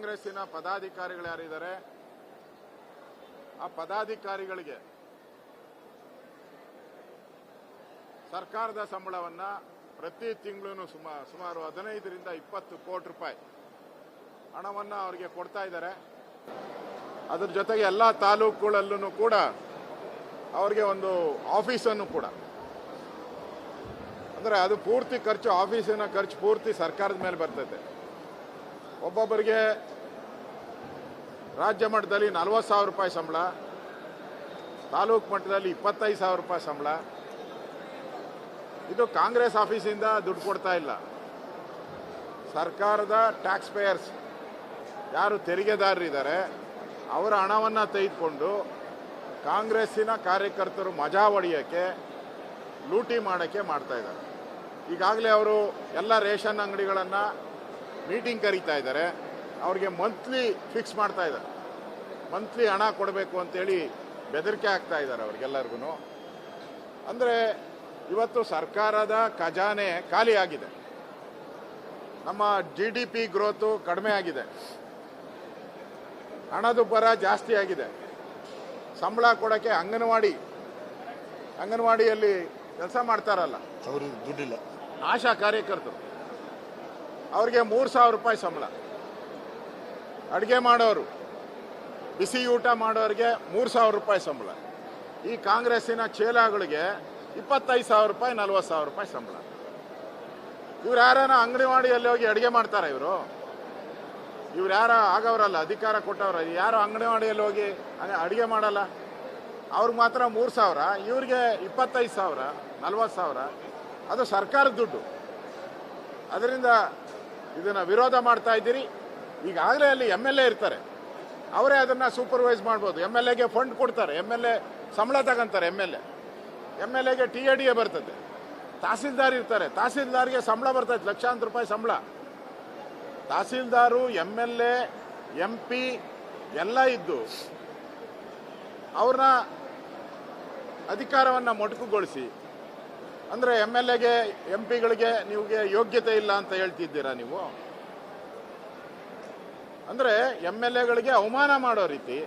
ಕಾಂಗ್ರೆಸ್ಸಿನ ಪದಾಧಿಕಾರಿಗಳು ಯಾರಿದ್ದಾರೆ? ಆ ಪದಾಧಿಕಾರಿಗಳಿಗೆ ಸರ್ಕಾರದ ಸಂಬಳವನ್ನ ಪ್ರತಿ ತಿಂಗಳು ಸುಮಾರು ಹದಿನೈದರಿಂದ ಇಪ್ಪತ್ತು ಕೋಟಿ ರೂಪಾಯಿ ಹಣವನ್ನು ಅವರಿಗೆ ಕೊಡ್ತಾ ಇದ್ದಾರೆ. ಅದ್ರ ಜೊತೆಗೆ ಎಲ್ಲ ತಾಲೂಕುಗಳಲ್ಲೂ ಕೂಡ ಅವರಿಗೆ ಒಂದು ಆಫೀಸನ್ನು ಕೂಡ. ಅಂದರೆ ಅದು ಪೂರ್ತಿ ಖರ್ಚು, ಆಫೀಸಿನ ಖರ್ಚು ಪೂರ್ತಿ ಸರ್ಕಾರದ ಮೇಲೆ ಬರ್ತೈತೆ. ಒಬ್ಬೊಬ್ಬರಿಗೆ ರಾಜ್ಯ ಮಟ್ಟದಲ್ಲಿ ನಲ್ವತ್ತು ಸಾವಿರ ರೂಪಾಯಿ ಸಂಬಳ, ತಾಲೂಕು ಮಟ್ಟದಲ್ಲಿ ಇಪ್ಪತ್ತೈದು ಸಾವಿರ ರೂಪಾಯಿ ಸಂಬಳ. ಇದು ಕಾಂಗ್ರೆಸ್ ಆಫೀಸಿಂದ ದುಡ್ಡು ಕೊಡ್ತಾ ಇಲ್ಲ. ಸರ್ಕಾರದ ಟ್ಯಾಕ್ಸ್ ಪೇಯರ್ಸ್ ಯಾರು ತೆರಿಗೆದಾರರಿದ್ದಾರೆ ಅವರ ಹಣವನ್ನು ತೆಗೆದುಕೊಂಡು ಕಾಂಗ್ರೆಸ್ಸಿನ ಕಾರ್ಯಕರ್ತರು ಮಜಾ ಹೊಡೆಯೋಕ್ಕೆ ಲೂಟಿ ಮಾಡೋಕ್ಕೆ ಮಾಡ್ತಾ ಇದ್ದಾರೆ. ಈಗಾಗಲೇ ಅವರು ಎಲ್ಲ ರೇಷನ್ ಅಂಗಡಿಗಳನ್ನು ಮೀಟಿಂಗ್ ಕರೀತಾ ಇದ್ದಾರೆ. ಅವ್ರಿಗೆ ಮಂತ್ಲಿ ಫಿಕ್ಸ್ ಮಾಡ್ತಾ ಇದ್ದಾರೆ. ಮಂತ್ಲಿ ಹಣ ಕೊಡಬೇಕು ಅಂತೇಳಿ ಬೆದರಿಕೆ ಆಗ್ತಾ ಇದ್ದಾರೆ ಅವ್ರಿಗೆಲ್ಲರಿಗೂ ಅಂದರೆ ಇವತ್ತು ಸರ್ಕಾರದ ಖಜಾನೆ ಖಾಲಿಯಾಗಿದೆ ನಮ್ಮ ಜಿ ಡಿ ಪಿ ಗ್ರೋತು ಕಡಿಮೆ ಆಗಿದೆ. ಹಣದುಬ್ಬರ ಜಾಸ್ತಿ ಆಗಿದೆ. ಸಂಬಳ ಕೊಡೋಕ್ಕೆ ಅಂಗನವಾಡಿ ಅಂಗನವಾಡಿಯಲ್ಲಿ ಕೆಲಸ ಮಾಡ್ತಾರಲ್ಲ. ಅವರು ದುಡ್ಡಿಲ್ಲ. ಆಶಾ ಕಾರ್ಯಕರ್ತರು. ಅವ್ರಿಗೆ ಮೂರು ಸಾವಿರ ರೂಪಾಯಿ ಸಂಬಳ. ಅಡುಗೆ ಮಾಡೋರು, ಬಿಸಿ ಊಟ ಮಾಡೋರಿಗೆ ಮೂರು ಸಾವಿರ ರೂಪಾಯಿ ಸಂಬಳ. ಈ ಕಾಂಗ್ರೆಸ್ಸಿನ ಚೇಲಾಗಳಿಗೆ ಇಪ್ಪತ್ತೈದು ಸಾವಿರ ರೂಪಾಯಿ, ನಲ್ವತ್ತು ಸಾವಿರ ರೂಪಾಯಿ ಸಂಬಳ. ಇವ್ರು ಯಾರನ ಅಂಗನವಾಡಿಯಲ್ಲಿ ಹೋಗಿ ಅಡುಗೆ ಮಾಡ್ತಾರೆ ಇವರು? ಇವ್ರು ಯಾರ ಆಗವರಲ್ಲ, ಅಧಿಕಾರ ಕೊಟ್ಟವ್ರ. ಯಾರು ಅಂಗನವಾಡಿಯಲ್ಲಿ ಹೋಗಿ ಅಡುಗೆ ಮಾಡಲ್ಲ? ಅವ್ರಿಗೆ ಮಾತ್ರ ಮೂರು ಸಾವಿರ, ಇವ್ರಿಗೆ ಇಪ್ಪತ್ತೈದು ಸಾವಿರ, ನಲ್ವತ್ತು ಸಾವಿರ. ಅದು ಸರ್ಕಾರದ ದುಡ್ಡು. ಅದರಿಂದ ಇದನ್ನ ವಿರೋಧ ಮಾಡ್ತಾ ಇದ್ದೀರಿ. ಈಗಾಗಲೇ ಅಲ್ಲಿ ಎಂ ಎಲ್ ಎ ಇರ್ತಾರೆ. ಅವರೇ ಅದನ್ನ ಸೂಪರ್ವೈಸ್ ಮಾಡ್ಬೋದು. ಎಂ ಎಲ್ ಎಗೆ ಫಂಡ್ ಕೊಡ್ತಾರೆ. ಎಂ ಎಲ್ ಎ ಸಂಬಳ ತಗೊಂತಾರೆ M L A M L ಎಗೆ ಟಿ ಎ ಡಿ ಎ ಬರ್ತದೆ. ತಹಸೀಲ್ದಾರ್ ಇರ್ತಾರೆ. ತಹಸೀಲ್ದಾರ್ಗೆ ಸಂಬಳ ಬರ್ತೈತೆ ಲಕ್ಷಾಂತರ ರೂಪಾಯಿ ಸಂಬಳ. Tahsildar M L A M P ಎಲ್ಲ ಇದ್ದು ಅವ್ರನ್ನ ಅಧಿಕಾರವನ್ನು ಮೊಟಕುಗೊಳಿಸಿ ಅಂದರೆ ಎಂ ಎಲ್ ಎಗೆ ಎಂ ಪಿಗಳಿಗೆ ನಿಮಗೆ ಯೋಗ್ಯತೆ ಇಲ್ಲ ಅಂತ ಹೇಳ್ತಿದ್ದೀರಾ ನೀವು? ಅಂದರೆ ಎಂ ಎಲ್ ಎಗಳಿಗೆ ಅವಮಾನ ಮಾಡೋ ರೀತಿ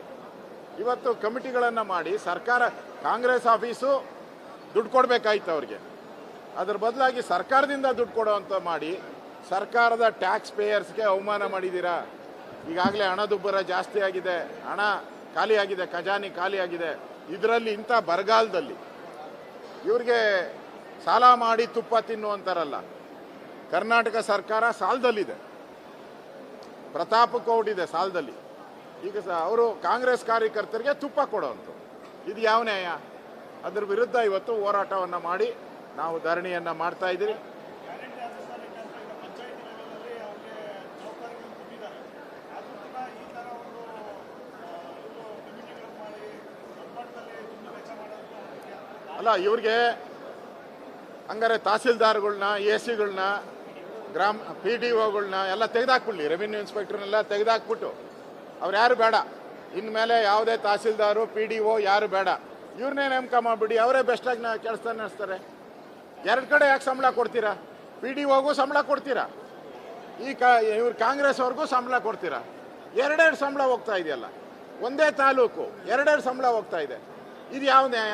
ಇವತ್ತು ಕಮಿಟಿಗಳನ್ನು ಮಾಡಿ ಸರ್ಕಾರ, ಕಾಂಗ್ರೆಸ್ ಆಫೀಸು ದುಡ್ಡು ಕೊಡಬೇಕಾಯ್ತು ಅವ್ರಿಗೆ. ಅದ್ರ ಬದಲಾಗಿ ಸರ್ಕಾರದಿಂದ ದುಡ್ಡು ಕೊಡೋವಂಥ ಮಾಡಿ ಸರ್ಕಾರದ ಟ್ಯಾಕ್ಸ್ ಪೇಯರ್ಸ್ಗೆ ಅವಮಾನ ಮಾಡಿದ್ದೀರಾ ಈಗಾಗಲೇ ಹಣದುಬ್ಬರ ಜಾಸ್ತಿ ಆಗಿದೆ, ಹಣ ಖಾಲಿಯಾಗಿದೆ ಖಜಾನೆ ಖಾಲಿಯಾಗಿದೆ ಇದರಲ್ಲಿ ಇಂಥ ಬರಗಾಲದಲ್ಲಿ ಇವ್ರಿಗೆ ಸಾಲ ಮಾಡಿ ತುಪ್ಪ ತಿನ್ನುವಂತಾರಲ್ಲ ಕರ್ನಾಟಕ ಸರ್ಕಾರ ಸಾಲದಲ್ಲಿದೆ. ಪ್ರತಾಪ್ ಕೌಡ್ ಇದೆ ಸಾಲದಲ್ಲಿ. ಈಗ ಅವರು ಕಾಂಗ್ರೆಸ್ ಕಾರ್ಯಕರ್ತರಿಗೆ ತುಪ್ಪ ಕೊಡೋವಂಥ ಇದು ಯಾವ ನ್ಯಾಯ? ಅದ್ರ ವಿರುದ್ಧ ಇವತ್ತು ಹೋರಾಟವನ್ನು ಮಾಡಿ ನಾವು ಧರಣಿಯನ್ನು ಮಾಡ್ತಾ ಇದ್ದೀರಿ ಅಲ್ಲ, ಇವ್ರಿಗೆ ಹಂಗಾರೆ ತಹಸೀಲ್ದಾರ್ಗಳ್ನ ಎ ಸಿಗಳನ್ನ ಗ್ರಾಮ, ಪಿ ಡಿ ಒಗಳನ್ನ ಎಲ್ಲ ತೆಗೆದಾಕ್ಬಿಡ್ಲಿ. ರೆವಿನ್ಯೂ ಇನ್ಸ್ಪೆಕ್ಟರ್ನೆಲ್ಲ ತೆಗೆದಾಕ್ಬಿಟ್ಟು. ಅವ್ರು ಯಾರು ಬೇಡ. ಇನ್ಮೇಲೆ ಯಾವುದೇ ತಹಸೀಲ್ದಾರು, ಪಿ ಡಿ ಒ ಯಾರು ಬೇಡ. ಇವ್ರನ್ನೇ ನೇಮಕ ಮಾಡಿಬಿಡಿ. ಅವರೇ ಬೆಸ್ಟಾಗಿ ನಾ ಕೆಲಸ ನಡೆಸ್ತಾರೆ. ಎರಡು ಕಡೆ ಯಾಕೆ ಸಂಬಳ ಕೊಡ್ತೀರಾ? ಪಿ ಡಿ ಒಗೂ ಸಂಬಳ ಕೊಡ್ತೀರಾ? ಈ ಕಾ, ಇವ್ರು ಕಾಂಗ್ರೆಸ್ ಅವ್ರಿಗೂ ಸಂಬಳ ಕೊಡ್ತೀರಾ? ಎರಡೆರಡು ಸಂಬಳ ಹೋಗ್ತಾ ಇದೆಯಲ್ಲ. ಒಂದೇ ತಾಲೂಕು, ಎರಡೆರಡು ಸಂಬಳ ಹೋಗ್ತಾ ಇದೆ. ಇದು ಯಾವ ನ್ಯಾಯ?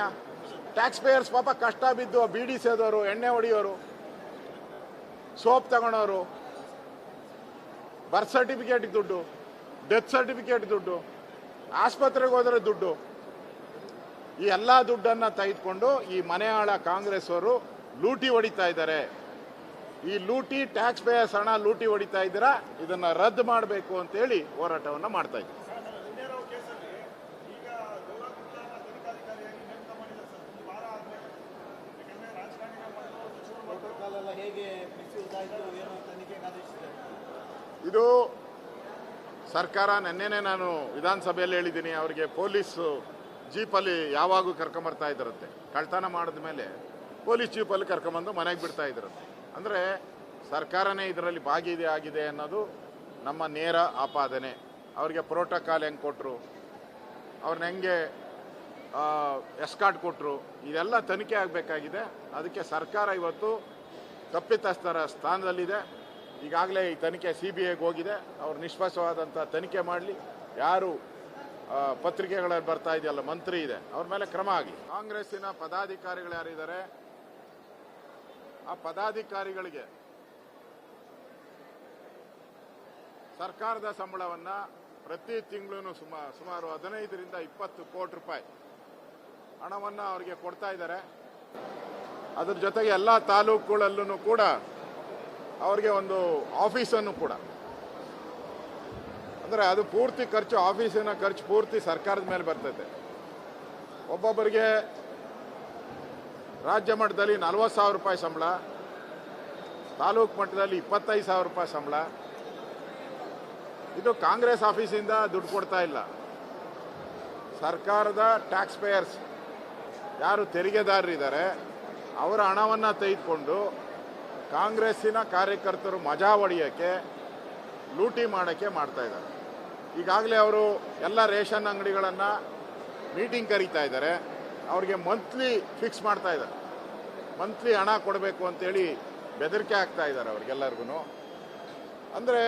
ಟ್ಯಾಕ್ಸ್ ಪೇಯರ್ಸ್ ಪಾಪ ಕಷ್ಟ ಬಿದ್ದು ಬೀಡಿ ಸೇದೋರು, ಎಣ್ಣೆ ಹೊಡೆಯೋರು, ಸೋಪ್ ತಗೊಳೋರು ಬರ್ತ್ ಸರ್ಟಿಫಿಕೇಟ್ ದುಡ್ಡು ಡೆತ್ ಸರ್ಟಿಫಿಕೇಟ್ ದುಡ್ಡು, ಆಸ್ಪತ್ರೆಗೆ ಹೋದ್ರೆ ದುಡ್ಡು. ಈ ಎಲ್ಲ ದುಡ್ಡನ್ನ ತೆಗೆದುಕೊಂಡು ಈ ಮನೆಯಾಳ ಕಾಂಗ್ರೆಸ್ ಅವರು ಲೂಟಿ ಹೊಡಿತಾ ಇದ್ದಾರೆ. ಈ ಲೂಟಿ ಟ್ಯಾಕ್ಸ್ ಪೇಯರ್ಸ್ ಹಣ ಲೂಟಿ ಹೊಡಿತಾ ಇದ್ದೀರಾ? ಇದನ್ನ ರದ್ದು ಮಾಡಬೇಕು ಅಂತೇಳಿ ಹೋರಾಟವನ್ನು ಮಾಡ್ತಾ ಇದ್ದೀವಿ. ಇದು ಸರ್ಕಾರ ನಿನ್ನೆನೆ ನಾನು ವಿಧಾನಸಭೆಯಲ್ಲಿ ಹೇಳಿದ್ದೀನಿ, ಅವರಿಗೆ ಪೊಲೀಸು ಜೀಪಲ್ಲಿ ಯಾವಾಗೂ ಕರ್ಕೊಂಬರ್ತಾ ಇದ್ರಂತೆ ಕಳ್ತನ ಮಾಡಿದ ಮೇಲೆ ಪೊಲೀಸ್ ಜೀಪಲ್ಲಿ ಕರ್ಕೊಂಬಂದು ಮನೆಗೆ ಬಿಡ್ತಾ ಇದ್ರಂತೆ ಅಂದರೆ ಸರ್ಕಾರನೇ ಇದರಲ್ಲಿ ಭಾಗಿದೆ ಆಗಿದೆ ಅನ್ನೋದು ನಮ್ಮ ನೇರ ಆಪಾದನೆ. ಅವರಿಗೆ ಪ್ರೋಟೋಕಾಲ್ ಹೆಂಗೆ ಕೊಟ್ಟರು ಅವ್ರನ್ನ ಹೆಂಗೆ ಎಸ್ಕಾಟ್ ಕೊಟ್ಟರು ಇದೆಲ್ಲ ತನಿಖೆ ಆಗಬೇಕಾಗಿದೆ. ಅದಕ್ಕೆ ಸರ್ಕಾರ ಇವತ್ತು ತಪ್ಪಿತಸ್ಥರ ಸ್ಥಾನದಲ್ಲಿದೆ. ಈಗಾಗಲೇ ಈ ತನಿಖೆ ಸಿ ಬಿ ಐಗೆ ಹೋಗಿದೆ. ಅವ್ರು ನಿಷ್ಪಕ್ಷವಾದಂಥ ತನಿಖೆ ಮಾಡಲಿ. ಯಾರು ಪತ್ರಿಕೆಗಳಲ್ಲಿ ಬರ್ತಾ ಇದೆಯಲ್ಲ, ಮಂತ್ರಿ ಇದೆ, ಅವ್ರ ಮೇಲೆ ಕ್ರಮ ಆಗಲಿ. ಕಾಂಗ್ರೆಸ್ಸಿನ ಪದಾಧಿಕಾರಿಗಳು ಯಾರಿದ್ದಾರೆ? ಆ ಪದಾಧಿಕಾರಿಗಳಿಗೆ ಸರ್ಕಾರದ ಸಂಬಳವನ್ನು ಪ್ರತಿ ತಿಂಗಳು ಸುಮಾ, ಸುಮಾರು ಹದಿನೈದರಿಂದ ಇಪ್ಪತ್ತು ಕೋಟಿ ರೂಪಾಯಿ ಹಣವನ್ನು ಅವರಿಗೆ ಕೊಡ್ತಾ ಇದ್ದಾರೆ. ಅದ್ರ ಜೊತೆಗೆ ಎಲ್ಲ ತಾಲೂಕುಗಳಲ್ಲೂ ಕೂಡ ಅವರಿಗೆ ಒಂದು ಆಫೀಸನ್ನು ಕೂಡ. ಅಂದರೆ ಅದು ಪೂರ್ತಿ ಖರ್ಚು, ಆಫೀಸಿನ ಖರ್ಚು ಪೂರ್ತಿ ಸರ್ಕಾರದ ಮೇಲೆ ಬರ್ತೈತೆ. ಒಬ್ಬೊಬ್ಬರಿಗೆ ರಾಜ್ಯ ಮಟ್ಟದಲ್ಲಿ ನಲ್ವತ್ತು ಸಾವಿರ ರೂಪಾಯಿ ಸಂಬಳ, ತಾಲೂಕು ಮಟ್ಟದಲ್ಲಿ ಇಪ್ಪತ್ತೈದು ಸಾವಿರ ರೂಪಾಯಿ ಸಂಬಳ. ಇದು ಕಾಂಗ್ರೆಸ್ ಆಫೀಸಿಂದ ದುಡ್ಡು ಕೊಡ್ತಾ ಇಲ್ಲ. ಸರ್ಕಾರದ ಟ್ಯಾಕ್ಸ್ ಪೇಯರ್ಸ್ ಯಾರು ತೆರಿಗೆದಾರರಿದ್ದಾರೆ, ಅವರ ಹಣವನ್ನು ತೆಗೆದುಕೊಂಡು ಕಾಂಗ್ರೆಸ್ಸಿನ ಕಾರ್ಯಕರ್ತರು ಮಜಾ ಹೊಡೆಯೋಕ್ಕೆ, ಲೂಟಿ ಮಾಡೋಕ್ಕೆ ಮಾಡ್ತಾ ಇದ್ದಾರೆ. ಈಗಾಗಲೇ ಅವರು ಎಲ್ಲ ರೇಷನ್ ಅಂಗಡಿಗಳನ್ನು ಮೀಟಿಂಗ್ ಕರೀತಾ ಇದ್ದಾರೆ. ಅವ್ರಿಗೆ ಮಂತ್ಲಿ ಫಿಕ್ಸ್ ಮಾಡ್ತಾ ಇದ್ದಾರೆ. ಮಂತ್ಲಿ ಹಣ ಕೊಡಬೇಕು ಅಂತೇಳಿ ಬೆದರಿಕೆ ಆಗ್ತಾ ಇದ್ದಾರೆ ಅವ್ರಿಗೆಲ್ಲರಿಗೂ ಅಂದರೆ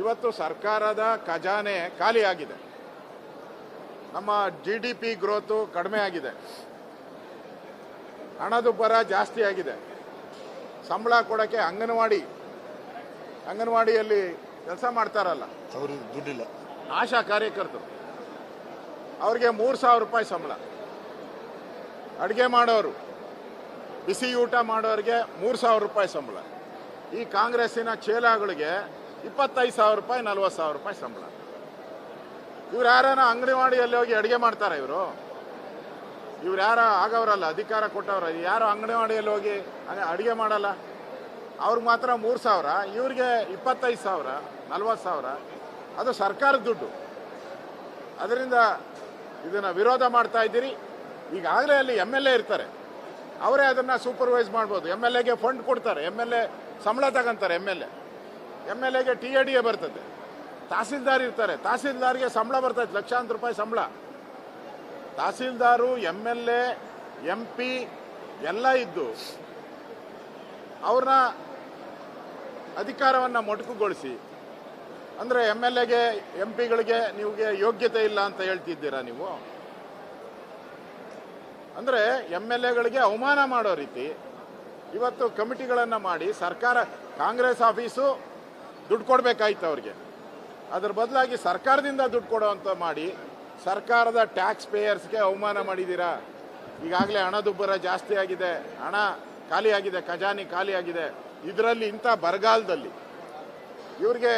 ಇವತ್ತು ಸರ್ಕಾರದ ಖಜಾನೆ ಖಾಲಿಯಾಗಿದೆ ನಮ್ಮ ಜಿ ಡಿ ಪಿ ಗ್ರೋತು ಕಡಿಮೆ ಆಗಿದೆ. ಹಣದುಬ್ಬರ ಜಾಸ್ತಿ ಆಗಿದೆ. ಸಂಬಳ ಕೊಡೋಕ್ಕೆ ಅಂಗನವಾಡಿ ಅಂಗನವಾಡಿಯಲ್ಲಿ ಕೆಲಸ ಮಾಡ್ತಾರಲ್ಲ. ಅವರು ದುಡ್ಡಿಲ್ಲ. ಆಶಾ ಕಾರ್ಯಕರ್ತರು. ಅವ್ರಿಗೆ ಮೂರು ಸಾವಿರ ರೂಪಾಯಿ ಸಂಬಳ. ಅಡುಗೆ ಮಾಡೋರು. ಬಿಸಿ ಊಟ ಮಾಡೋರಿಗೆ ಮೂರು ಸಾವಿರ ರೂಪಾಯಿ ಸಂಬಳ. ಈ ಕಾಂಗ್ರೆಸ್ಸಿನ ಚೇಲಾಗಳಿಗೆ ಇಪ್ಪತ್ತೈದು ಸಾವಿರ ರೂಪಾಯಿ ನಲ್ವತ್ತು ಸಾವಿರ ರೂಪಾಯಿ ಸಂಬಳ. ಇವ್ರು ಯಾರನ ಅಂಗನವಾಡಿಯಲ್ಲಿ ಹೋಗಿ ಅಡುಗೆ ಮಾಡ್ತಾರೆ ಇವರು? ಇವ್ರು ಯಾರ ಆಗವರಲ್ಲ, ಅಧಿಕಾರ ಕೊಟ್ಟವ್ರ. ಯಾರು ಅಂಗನವಾಡಿಯಲ್ಲಿ ಹೋಗಿ ಅಡುಗೆ ಮಾಡಲ್ಲ. ಅವ್ರಿಗೆ ಮಾತ್ರ ಮೂರು ಸಾವಿರ, ಇವ್ರಿಗೆ ಇಪ್ಪತ್ತೈದು ಸಾವಿರ, ನಲ್ವತ್ತು ಸಾವಿರ. ಅದು ಸರ್ಕಾರದ ದುಡ್ಡು. ಅದರಿಂದ ಇದನ್ನು ವಿರೋಧ ಮಾಡ್ತಾ ಇದ್ದೀರಿ. ಈಗಾಗಲೇ ಅಲ್ಲಿ ಎಂ ಎಲ್ ಎ ಇರ್ತಾರೆ. ಅವರೇ ಅದನ್ನು ಸೂಪರ್ವೈಸ್ ಮಾಡ್ಬೋದು. ಎಂ ಎಲ್ ಎಗೆ ಫಂಡ್ ಕೊಡ್ತಾರೆ. ಎಂ ಎಲ್ ಎ ಸಂಬಳ ತಗೊಂತಾರೆ M L A. M L ಎಗೆ ಟಿ ಎ ಡಿ ಎ ಬರ್ತದೆ. ತಹಸೀಲ್ದಾರ್ ಇರ್ತಾರೆ. ತಹಸೀಲ್ದಾರ್ಗೆ ಸಂಬಳ ಬರ್ತೈತೆ ಲಕ್ಷಾಂತರ ರೂಪಾಯಿ ಸಂಬಳ. Tahsildar M L A P ಎಲ್ಲ ಇದ್ದು ಅವ್ರನ್ನ ಅಧಿಕಾರವನ್ನು ಮೊಟಕುಗೊಳಿಸಿ, ಅಂದರೆ ಎಂ ಎಲ್ ಎಗೆ ಎಂ ಪಿಗಳಿಗೆ ನಿಮಗೆ ಯೋಗ್ಯತೆ ಇಲ್ಲ ಅಂತ ಹೇಳ್ತಿದ್ದೀರಾ ನೀವು? ಅಂದರೆ ಎಂ ಎಲ್ ಎಗಳಿಗೆ ಅವಮಾನ ಮಾಡೋ ರೀತಿ ಇವತ್ತು ಕಮಿಟಿಗಳನ್ನು ಮಾಡಿ ಸರ್ಕಾರ, ಕಾಂಗ್ರೆಸ್ ಆಫೀಸು ದುಡ್ಡು ಕೊಡಬೇಕಾಯ್ತು ಅವ್ರಿಗೆ. ಅದ್ರ ಬದಲಾಗಿ ಸರ್ಕಾರದಿಂದ ದುಡ್ಡು ಕೊಡೋವಂಥ ಮಾಡಿ ಸರ್ಕಾರದ ಟ್ಯಾಕ್ಸ್ ಪೇಯರ್ಸ್ಗೆ ಅವಮಾನ ಮಾಡಿದ್ದೀರಾ ಈಗಾಗಲೇ ಹಣದುಬ್ಬರ ಜಾಸ್ತಿ ಆಗಿದೆ. ಹಣ ಖಾಲಿಯಾಗಿದೆ ಖಜಾನೆ ಖಾಲಿಯಾಗಿದೆ ಇದರಲ್ಲಿ ಇಂಥ ಬರಗಾಲದಲ್ಲಿ ಇವ್ರಿಗೆ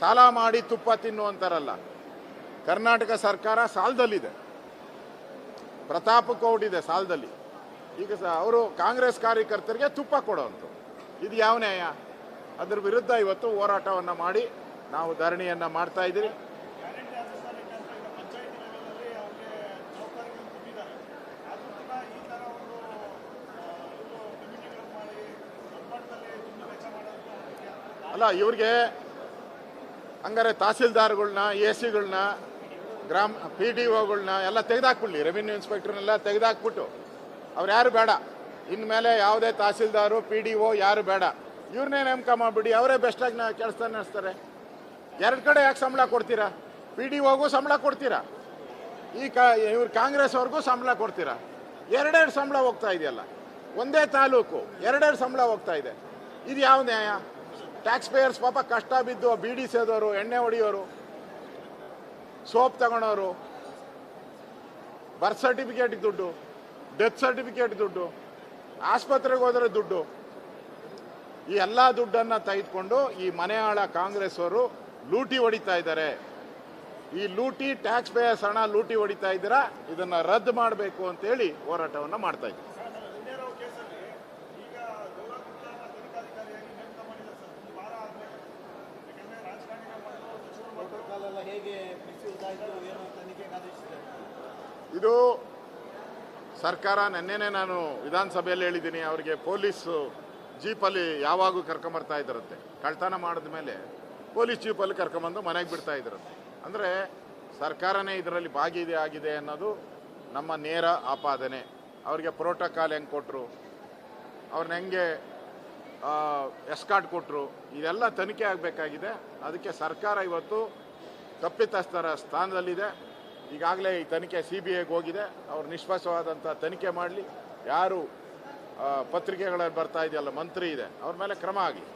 ಸಾಲ ಮಾಡಿ ತುಪ್ಪ ತಿನ್ನುವಂತಾರಲ್ಲ ಕರ್ನಾಟಕ ಸರ್ಕಾರ ಸಾಲದಲ್ಲಿದೆ. ಪ್ರತಾಪ್ ಕೌಡ್ ಇದೆ ಸಾಲದಲ್ಲಿ. ಈಗ ಸಹ ಅವರು ಕಾಂಗ್ರೆಸ್ ಕಾರ್ಯಕರ್ತರಿಗೆ ತುಪ್ಪ ಕೊಡೋವಂಥ ಇದು ಯಾವ ನ್ಯಾಯ? ಅದರ ವಿರುದ್ಧ ಇವತ್ತು ಹೋರಾಟವನ್ನು ಮಾಡಿ ನಾವು ಧರಣಿಯನ್ನು ಮಾಡ್ತಾ ಇದ್ದೀರಿ ಗ್ಯಾರಂಟಿ ಆಫೀಸರ್ ಯಾಕಂದ್ರೆ ಈಗ ಪಂಚಾಯತಿ ಲೆವೆಲಲ್ಲಿ ಅವ್ರಿಗೆ ನೌಕರರಿಗೆ ತುಂಬಿದ್ದಾರೆ ಆದ್ರೂ ಕೂಡ ಈ ಥರ ಒಂದು ಆ, ಇದು ಕಮಿಟಿಗಳನ್ನು ಮಾಡಿ ದೊಡ್ಡ ದುಡ್ಡು ವೆಚ್ಚ ಮಾಡೋದಕ್ಕೆ ಅವ್ರಿಗೆ ಅಲ್ಲ, ಇವ್ರಿಗೆ ಹಂಗಾರೆ ತಹಸೀಲ್ದಾರ್ಗಳನ್ನ ಎ ಸಿಗಳನ್ನ ಗ್ರಾಮ, ಪಿ ಡಿ ಒಗಳನ್ನ ಎಲ್ಲ ತೆಗೆದಾಕ್ಬಿಡ್ಲಿ. ರೆವಿನ್ಯೂ ಇನ್ಸ್ಪೆಕ್ಟರ್ನೆಲ್ಲ ತೆಗೆದಾಕ್ಬಿಟ್ಟು. ಅವ್ರು ಯಾರು ಬೇಡ. ಇನ್ಮೇಲೆ ಯಾವುದೇ ತಹಸೀಲ್ದಾರು, ಪಿ ಡಿ ಒ ಯಾರು ಬೇಡ. ಇವ್ರನ್ನೇ ನೇಮಕ ಮಾಡಿಬಿಡಿ. ಅವರೇ ಬೆಸ್ಟಾಗಿ ನಾ ಕೆಲಸ ನಡೆಸ್ತಾರೆ. ಎರಡು ಕಡೆ ಯಾಕೆ ಸಂಬಳ ಕೊಡ್ತೀರಾ? ಪಿ ಡಿ ಒಗೂ ಸಂಬಳ ಕೊಡ್ತೀರಾ? ಈ ಕಾ, ಇವ್ರು ಕಾಂಗ್ರೆಸ್ ಅವ್ರಿಗೂ ಸಂಬಳ ಕೊಡ್ತೀರಾ? ಎರಡೆರಡು ಸಂಬಳ ಹೋಗ್ತಾ ಇದೆಯಲ್ಲ. ಒಂದೇ ತಾಲೂಕು, ಎರಡೆರಡು ಸಂಬಳ ಹೋಗ್ತಾ ಇದೆ. ಇದು ಯಾವ ನ್ಯಾಯ? ಟ್ಯಾಕ್ಸ್ ಪೇಯರ್ಸ್ ಪಾಪ ಕಷ್ಟ ಬಿದ್ದು ಬೀಡಿ ಸೇದೋರು, ಎಣ್ಣೆ ಹೊಡೆಯೋರು, ಸೋಪ್ ತಗೊಳೋರು ಬರ್ತ್ ಸರ್ಟಿಫಿಕೇಟ್ ದುಡ್ಡು ಡೆತ್ ಸರ್ಟಿಫಿಕೇಟ್ ದುಡ್ಡು, ಆಸ್ಪತ್ರೆಗೆ ಹೋದ್ರೆ ದುಡ್ಡು. ಈ ಎಲ್ಲ ದುಡ್ಡನ್ನು ತೆಗೆದುಕೊಂಡು ಈ ಮನೆಯಾಳ ಕಾಂಗ್ರೆಸ್ ಅವರು ಲೂಟಿ ಹೊಡಿತಾ ಇದ್ದಾರೆ. ಈ ಲೂಟಿ ಟ್ಯಾಕ್ಸ್ ಪೇಯರ್ಸ್ ಹಣ ಲೂಟಿ ಹೊಡಿತಾ ಇದ್ದೀರಾ, ಇದನ್ನು ರದ್ದು ಮಾಡಬೇಕು ಅಂತೇಳಿ ಹೋರಾಟವನ್ನು ಮಾಡ್ತಾ ಇದ್ದೀವಿ. ಇದು ಸರ್ಕಾರ ನಿನ್ನೆನೆ ನಾನು ವಿಧಾನಸಭೆಯಲ್ಲಿ ಹೇಳಿದ್ದೀನಿ, ಅವರಿಗೆ ಪೊಲೀಸು ಜೀಪಲ್ಲಿ ಯಾವಾಗೂ ಕರ್ಕೊಂಬರ್ತಾ ಇದ್ದರಂತೆ ಕಳ್ತನ ಮಾಡಿದ ಮೇಲೆ ಪೊಲೀಸ್ ಜೀಪಲ್ಲಿ ಕರ್ಕೊಂಬಂದು ಮನೆಗೆ ಬಿಡ್ತಾ ಇದ್ದಾರಂತೆ ಅಂದರೆ ಸರ್ಕಾರನೇ ಇದರಲ್ಲಿ ಭಾಗಿದೆ ಆಗಿದೆ ಅನ್ನೋದು ನಮ್ಮ ನೇರ ಆಪಾದನೆ. ಅವರಿಗೆ ಪ್ರೋಟೋಕಾಲ್ ಹೆಂಗೆ ಕೊಟ್ಟರು ಅವ್ರನ್ನ ಹೆಂಗೆ ಎಸ್ಕಾಟ್ ಕೊಟ್ಟರು ಇದೆಲ್ಲ ತನಿಖೆ ಆಗಬೇಕಾಗಿದೆ. ಅದಕ್ಕೆ ಸರ್ಕಾರ ಇವತ್ತು ತಪ್ಪಿತಸ್ಥರ ಸ್ಥಾನದಲ್ಲಿದೆ. ಈಗಾಗಲೇ ಈ ತನಿಖೆ ಸಿ ಬಿ ಐಗೆ ಹೋಗಿದೆ. ಅವರು ನಿಷ್ಪಕ್ಷವಾದಂಥ ತನಿಖೆ ಮಾಡಲಿ. ಯಾರು ಪತ್ರಿಕೆಗಳಲ್ಲಿ ಬರ್ತಾ ಇದೆಯಲ್ಲ, ಮಂತ್ರಿ ಇದೆ. ಅವ್ರ ಮೇಲೆ ಕ್ರಮ ಆಗಲಿ.